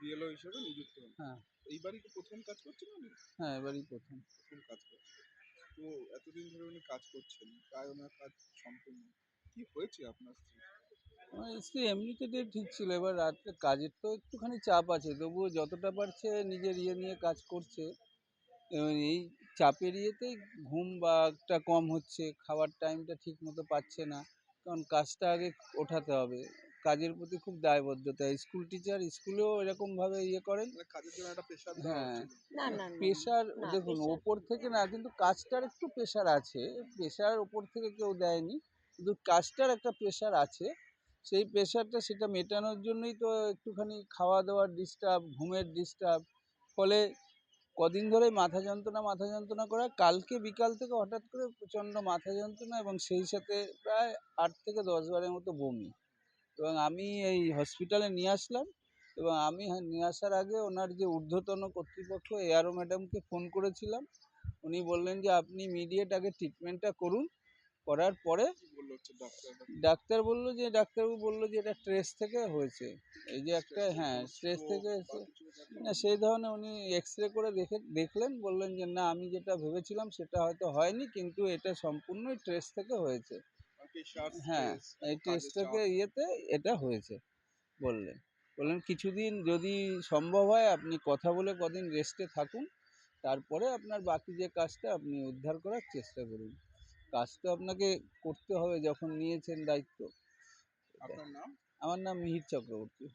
BLO হিসেবে নিযুক্ত হন। হ্যাঁ। এইবারই কি প্রথম কাজ করছেন উনি হ্যাঁ এবারই প্রথম। প্রথম কাজ করছেন। তো এতদিন ধরে উনি কাজ করছেন প্রায় ওনার কাজ সম্পূর্ণ। কি হয়েছে আপনার স্ত্রী? স্ত্রী এমনিতে দিয়ে ঠিক ছিল এবার রাত্রে কাজের তো একটুখানি চাপ আছে তবুও যতটা পারছে নিজের ইয়ে নিয়ে কাজ করছে। এই চাপের ইয়েতেই ঘুম বা একটা কম হচ্ছে খাওয়ার টাইমটা ঠিক মতো পাচ্ছে না কারণ কাজটা আগে ওঠাতে হবে। কাজের প্রতি খুব দায়বদ্ধতা। স্কুল টিচার স্কুলেও এরকমভাবে ইয়ে করেন। মানে হ্যাঁ। না না না প্রেশার দেখুন ওপর থেকে না কিন্তু কাজটার একটু প্রেশার আছে। প্রেশার ওপর থেকে কেউ দেয়নি। কিন্তু কাজটার একটা প্রেশার আছে। সেই প্রেশারটা সেটা মেটানোর জন্যই তো একটুখানি খাওয়া দাওয়ার ডিস্টার্ব ঘুমের ডিস্টার্ব ফলে কদিন ধরে মাথা যন্ত্রণা মাথা যন্ত্রণা করা কালকে বিকাল থেকে হঠাৎ করে প্রচণ্ড মাথা যন্ত্রণা এবং সেই সাথে প্রায় আট থেকে দশ বারের মতো বমি। এবং আমি এই হসপিটালে নিয়ে আসলাম এবং আমি হ্যাঁ নিয়ে আসার আগে ওনার যে ঊর্ধ্বতন কর্তৃপক্ষ এআরও ম্যাডামকে ফোন করেছিলাম। উনি বললেন যে আপনি ইমিডিয়েট আগে ট্রিটমেন্টটা করুন। করার পরে ডাক্তার বলল যে ডাক্তারবাবু বলল যে এটা স্ট্রেস থেকে হয়েছে। এই যে একটা হ্যাঁ স্ট্রেস থেকে না সেই ধরনের উনি এক্স রে করে দেখে দেখলেন বললেন যে না আমি যেটা ভেবেছিলাম সেটা হয়তো হয়নি কিন্তু এটা সম্পূর্ণই ট্রেস থেকে হয়েছে। হ্যাঁ এই ইয়েতে এটা হয়েছে বললেন। বললেন কিছুদিন যদি সম্ভব হয় আপনি কথা বলে কদিন রেস্টে থাকুন তারপরে আপনার বাকি যে কাজটা আপনি উদ্ধার করার চেষ্টা করুন। কাজ তো আপনাকে করতে হবে যখন নিয়েছেন দায়িত্ব। আপনার নাম? আমার নাম মিহির চক্রবর্তী।